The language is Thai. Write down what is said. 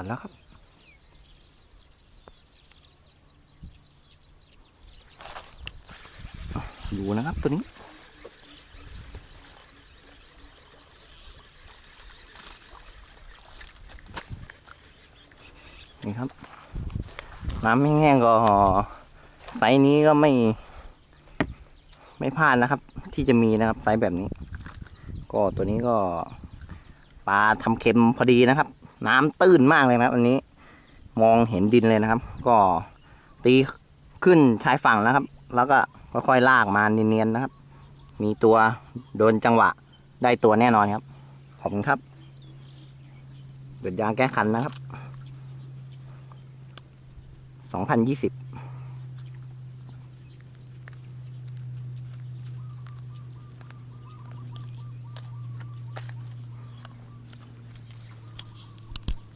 กันแล้วครับดูนะครับตัวนี้นี่ครับ น้ำแห้งๆก็ไซส์นี้ก็ไม่ ไม่พลาดนะครับ ที่จะมีนะครับไซส์แบบนี้ ก็ตัวนี้ก็ปลาทำเค็มพอดีนะครับ น้ำตื้นมากเลยนะครับอันนี้มองเห็นดินเลยนะครับ ก็ตีขึ้นชายฝั่งแล้วครับ แล้วก็ค่อยๆลากมาเนียนๆนะครับ มีตัวโดนจังหวะได้ตัวแน่นอนครับ ขอบคุณครับเดือดยางแก้คันนะครับ 2020